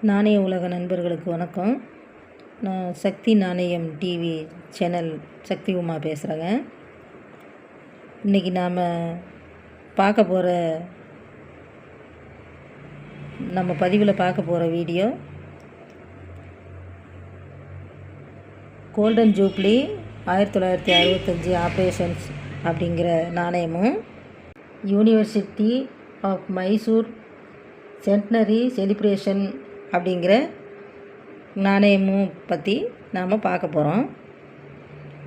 நாணய உலக நண்பர்களுக்கு வணக்கம். நான் சக்தி நாணயம் டிவி சேனல் சக்தி உமா பேசுகிறேங்க இன்றைக்கி நாம் பார்க்க போகிற நம்ம பதிவில் பார்க்க போகிற வீடியோ கோல்டன் ஜூப்ளி ஆயிரத்தி தொள்ளாயிரத்தி அறுபத்தஞ்சி ஆப்ரேஷன்ஸ் அப்படிங்கிற நாணயமும் university of Mysore centenary celebration அப்படிங்கிற நாணயமும் பற்றி நாம் பார்க்க போகிறோம்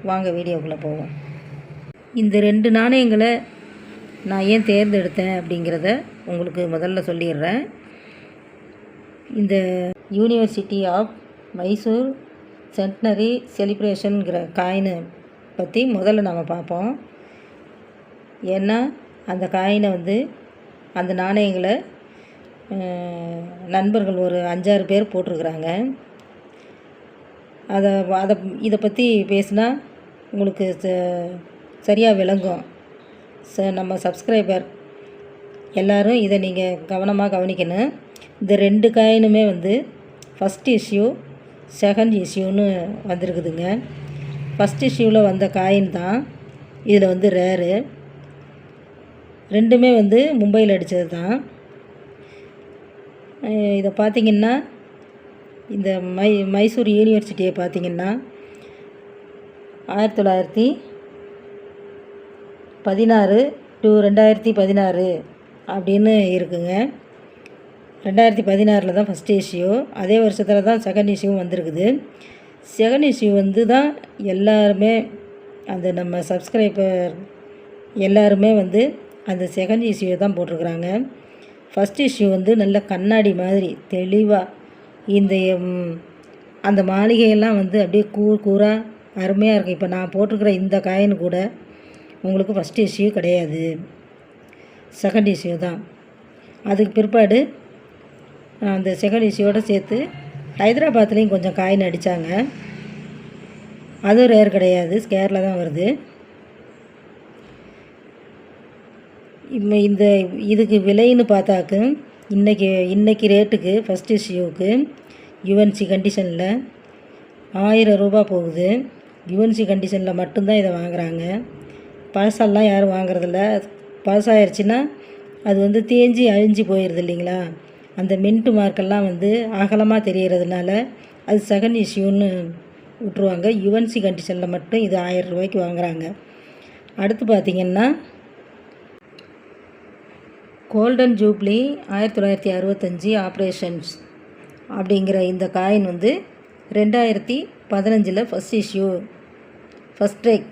வாங்க வீடியோக்குள்ளே போவோம். இந்த ரெண்டு நாணயங்களை நான் ஏன் தேர்ந்தெடுத்தேன் அப்படிங்கிறத உங்களுக்கு முதல்ல சொல்லிடுறேன். இந்த யூனிவர்சிட்டி ஆஃப் மைசூர் சென்ட்னரி செலிப்ரேஷனுங்கிற காயினை பற்றி முதல்ல நம்ம பார்ப்போம். ஏன்னா அந்த காயினை வந்து அந்த நாணயங்களை நண்பர்கள் ஒரு அஞ்சாறு பேர் போட்டிருக்கிறாங்க. அதை அதை இதை பற்றி பேசினா உங்களுக்கு ச- சரியாக விளங்கும். ச நம்ம சப்ஸ்கிரைபர் எல்லாரும் இதை நீங்கள் கவனமாக கவனிக்கணும். இந்த ரெண்டு காயினுமே வந்து ஃபஸ்ட் இஷ்யூ செகண்ட் இஷ்யூன்னு வந்திருக்குதுங்க. ஃபஸ்ட் இஷ்யூவில் வந்த காயின் தான் இதில் வந்து ரேரு ரெண்டுமே வந்து மும்பையில் அடித்தது தான். இதை பார்த்தீங்கன்னா இந்த மை மைசூர் யூனிவர்சிட்டியை பார்த்தீங்கன்னா ஆயிரத்தி தொள்ளாயிரத்தி பதினாறு டு ரெண்டாயிரத்தி பதினாறு அப்படின்னு இருக்குங்க. ரெண்டாயிரத்தி பதினாறில் தான் ஃபஸ்ட் இஷ்யூ அதே வருஷத்தில் தான் செகண்ட் இஷ்யூவும் வந்திருக்குது. செகண்ட் இஷ்யூ வந்து தான் எல்லாருமே அந்த நம்ம சப்ஸ்கிரைபர் எல்லாருமே வந்து அந்த செகண்ட் இஷ்யூவை தான் போட்டிருக்குறாங்க. ஃபஸ்ட் இஷ்யூ வந்து நல்ல கண்ணாடி மாதிரி தெளிவாக இந்த அந்த மாளிகையெல்லாம் வந்து அப்படியே கூர் கூறாக அருமையாக இருக்கும். இப்போ நான் போட்டிருக்கிற இந்த காயின் கூட உங்களுக்கு ஃபஸ்ட் இஷ்யூ கிடையாது. செகண்ட் இஷ்யூ தான். அதுக்கு பிற்பாடு அந்த செகண்ட் இஷ்யூவோட சேர்த்து ஹைதராபாத்லேயும் கொஞ்சம் காயின் அடித்தாங்க அதுவும் ரேர் கிடையாது. ஸ்கேரில் தான் வருது இப்போ இந்த இதுக்கு விலைன்னு பார்த்தாக்கு இன்றைக்கி இன்றைக்கி ரேட்டுக்கு ஃபஸ்ட் இஷ்யூவுக்கு யுஎன்சி கண்டிஷனில் ஆயிரம் ரூபா போகுது. யுஎன்சி கண்டிஷனில் மட்டும்தான் இதை வாங்குகிறாங்க பழசெல்லாம் யாரும் வாங்குறதில்ல. பழசாயிருச்சுன்னா அது வந்து தேஞ்சி அழிஞ்சு போயிடுது இல்லைங்களா? அந்த மின்ட்டு மார்க்கெல்லாம் வந்து அகலமாக தெரிகிறதுனால அது செகண்ட் இஷ்யூன்னு விட்ருவாங்க யுஎன்சி கண்டிஷனில் மட்டும் இது ஆயிரம் ரூபாய்க்கு வாங்குகிறாங்க அடுத்து பார்த்திங்கன்னா கோல்டன் ஜூப்ளி ஆயிரத்தி தொள்ளாயிரத்தி அறுபத்தஞ்சி ஆப்ரேஷன்ஸ் அப்படிங்கிற இந்த காயின் வந்து ரெண்டாயிரத்தி பதினஞ்சில் first issue first strike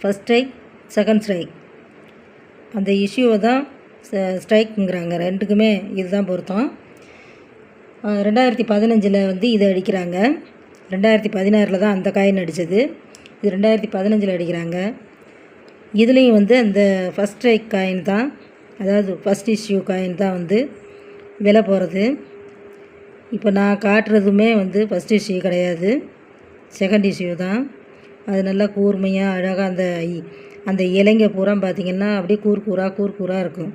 first strike second strike அந்த இஷ்யூவை தான் ஸ்ட்ரைக்குங்கிறாங்க ரெண்டுக்குமே இதுதான் பொருத்தம். ரெண்டாயிரத்தி பதினஞ்சில் வந்து இதை அடிக்கிறாங்க. ரெண்டாயிரத்தி பதினாறில் தான் அந்த காயின் அடித்தது இது ரெண்டாயிரத்தி பதினஞ்சில் அடிக்கிறாங்க. இதுலேயும் வந்து அந்த ஃபஸ்ட் ஸ்ட்ரைக் காயின் தான் அதாவது ஃபஸ்ட் இஷ்யூ காயின் தான் வந்து விலை போகிறது இப்போ நான் காட்டுறதுமே வந்து ஃபஸ்ட் இஷ்யூ கிடையாது. செகண்ட் இஷ்யூ தான். அது நல்லா கூர்மையாக அழகாக அந்த அந்த இலைங்க பூரா பார்த்திங்கன்னா அப்படியே கூர் கூறாக கூர் கூறாக இருக்கும்.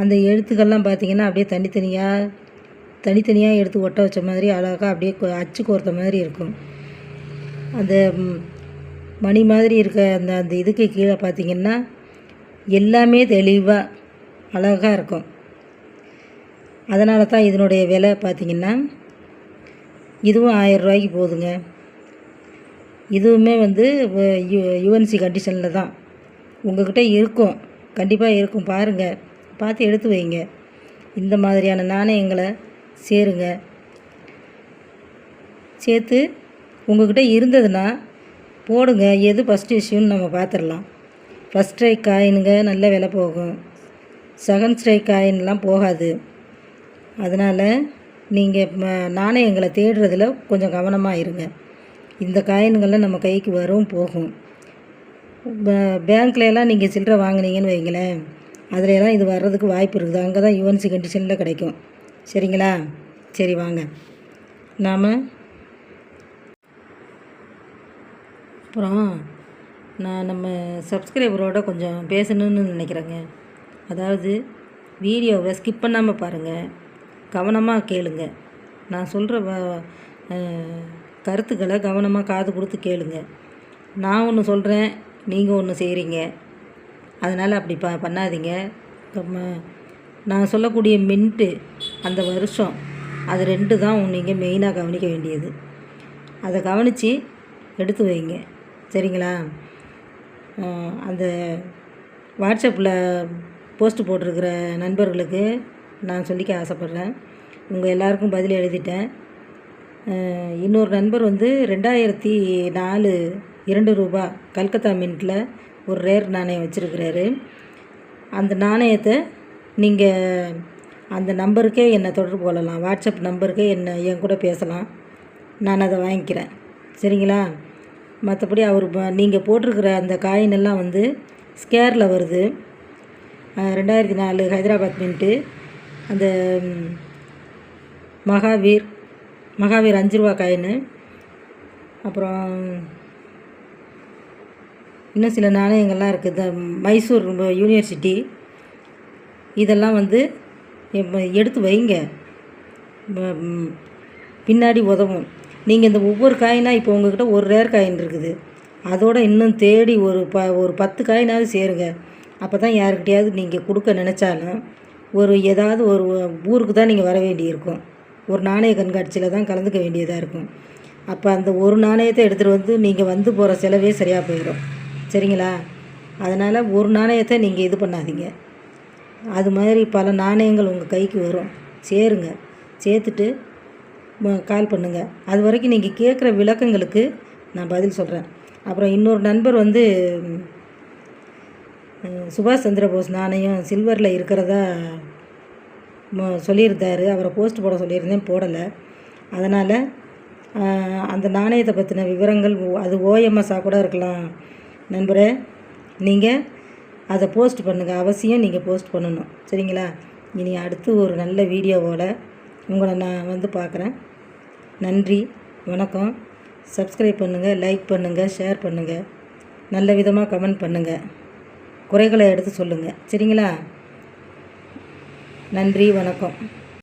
அந்த எழுத்துக்கள்லாம் பார்த்திங்கன்னா அப்படியே தனித்தனியாக தனித்தனியாக எடுத்து ஒட்ட வச்ச மாதிரி அழகாக அப்படியே அச்சு கோர்த்த மாதிரி இருக்கும். அந்த மணி மாதிரி இருக்க அந்த அந்த இதுக்கு கீழே பார்த்தீங்கன்னா எல்லாமே தெளிவாக அழகாக இருக்கும். அதனால தான் இதனுடைய விலை பார்த்திங்கன்னா இதுவும் ஆயிரம் ரூபாய்க்கு போகுதுங்க இதுவுமே வந்து யுஎன்சி கண்டிஷனில் தான். உங்கள்கிட்ட இருக்கும். கண்டிப்பாக இருக்கும். பாருங்கள் பார்த்து எடுத்து வைங்க. இந்த மாதிரியான நாணயங்களை சேருங்க. சேர்த்து உங்கள்கிட்ட இருந்ததுன்னா போடுங்க. எது ஃபஸ்ட் இஷ்யூன்னு நம்ம பார்த்துடலாம் ஃபஸ்ட் ஸ்ட்ரைக் காயினுங்க. நல்ல விலை போகும். செகண்ட் ஸ்ட்ரைக் காயின்லாம் போகாது. அதனால் நீங்கள் நாணயங்களை தேடுறதில் கொஞ்சம் கவனமாக இருங்க. இந்த காயின்கள்லாம் நம்ம கைக்கு வரும் போகும். பே- நீங்கள் சில்லறை வாங்குனீங்கன்னு வைங்களேன். அதுல இது வர்றதுக்கு வாய்ப்பு இருக்குது. அங்கே தான் யூஎன்சி கண்டிஷனில் கிடைக்கும். சரிங்களா? சரி வாங்க. நாம் அப்புறம் நான் நம்ம சப்ஸ்கிரைபரோட கொஞ்சம் பேசணும்னு நினைக்கிறேங்க. அதாவது வீடியோவை ஸ்கிப் பண்ணாமல் பாருங்கள் கவனமாக கேளுங்க. நான் சொல்கிற வ கருத்துக்களை கவனமாக காது கொடுத்து கேளுங்க. நான் ஒன்று சொல்கிறேன் நீங்கள் ஒன்று செய்கிறீங்க அதனால் அப்படி ப பண்ணாதீங்க. நான் சொல்லக்கூடிய மின்ட்டு அந்த வருஷம் அது ரெண்டு தான் நீங்கள் மெயினாக கவனிக்க வேண்டியது. அதை கவனித்து எடுத்து வைங்க. சரிங்களா? அந்த வாட்ஸ்அப்பில் போஸ்ட் போட்டிருக்கிற நண்பர்களுக்கு நான் சொல்லிக்க ஆசைப்பட்றேன். உங்கள் எல்லாருக்கும் பதில் எழுதிட்டேன். இன்னொரு நண்பர் வந்து ரெண்டாயிரத்தி நாலு இரண்டு ரூபா கல்கத்தா மின்ட்டில் ஒரு ரேர் நாணயம் வச்சுருக்கிறாரு. அந்த நாணயத்தை நீங்கள் அந்த நம்பருக்கே என்னை தொடர்பு கொள்ளலாம். வாட்ஸ்அப் நம்பருக்கே என்னை என் கூட பேசலாம். நான் அதை வாங்கிக்கிறேன். சரிங்களா? மற்றபடி அவர் நீங்கள் போட்டிருக்கிற அந்த காயின் எல்லாம் வந்து ஸ்கேரில் வருது. ரெண்டாயிரத்தி நாலு ஹைதராபாத் மின்ட்டு. அந்த மகாவீர் மகாவீர் அஞ்சு ரூபா காயின். அப்புறம் இன்னும் சில நாணயங்கள்லாம் இருக்குது. இந்த மைசூர் யூனிவர்சிட்டி. இதெல்லாம் வந்து எடுத்து வைங்க. பின்னாடி உதவும். நீங்கள் இந்த ஒவ்வொரு காயினாக இப்போ உங்கள்கிட்ட ஒரு ரேர் காயின் இருக்குது. அதோட இன்னும் தேடி ஒரு ப ஒரு பத்து காயினாவது சேருங்க. அப்போ தான் யாருக்கிட்டையாவது நீங்கள் கொடுக்க நினச்சாலும் ஒரு ஏதாவது ஒரு ஊருக்கு தான் நீங்கள் வர வேண்டியிருக்கும். ஒரு நாணய கண்காட்சியில் தான் கலந்துக்க வேண்டியதாக இருக்கும். அப்போ அந்த ஒரு நாணயத்தை எடுத்துகிட்டு வந்து நீங்கள் வந்து போகிற செலவே சரியாக போயிடும் சரிங்களா? அதனால் ஒரு நாணயத்தை நீங்கள் இது பண்ணாதீங்க. அது மாதிரி பல நாணயங்கள் உங்கள் கைக்கு வரும். சேருங்க. சேர்த்துட்டு கால் பண்ணுங்கள் அது வரைக்கும் நீங்கள் கேட்குற விளக்கங்களுக்கு நான் பதில் சொல்கிறேன் அப்புறம் இன்னொரு நண்பர் வந்து சுபாஷ் சந்திர போஸ் நாணயம் சில்வரில் இருக்கிறதா சொல்லியிருந்தாரு. அவரை போஸ்ட் போட சொல்லியிருந்தேன் போடலை. அதனால் அந்த நாணயத்தை பற்றின விவரங்கள் ஓ- அது ஓஎம்எஸ்ஸாக கூட இருக்கலாம். நண்பரே நீங்கள் அதை போஸ்ட் பண்ணுங்கள் அவசியம் நீங்கள் போஸ்ட் பண்ணணும். சரிங்களா? இனி அடுத்து ஒரு நல்ல வீடியோவோட உங்களை நான் வந்து பார்க்குறேன். நன்றி வணக்கம். சப்ஸ்கிரைப் பண்ணுங்கள் லைக் பண்ணுங்கள் ஷேர் பண்ணுங்கள் நல்ல விதமாக கமெண்ட் பண்ணுங்கள் குறைகளை எடுத்து சொல்லுங்கள் சரிங்களா? நன்றி வணக்கம்.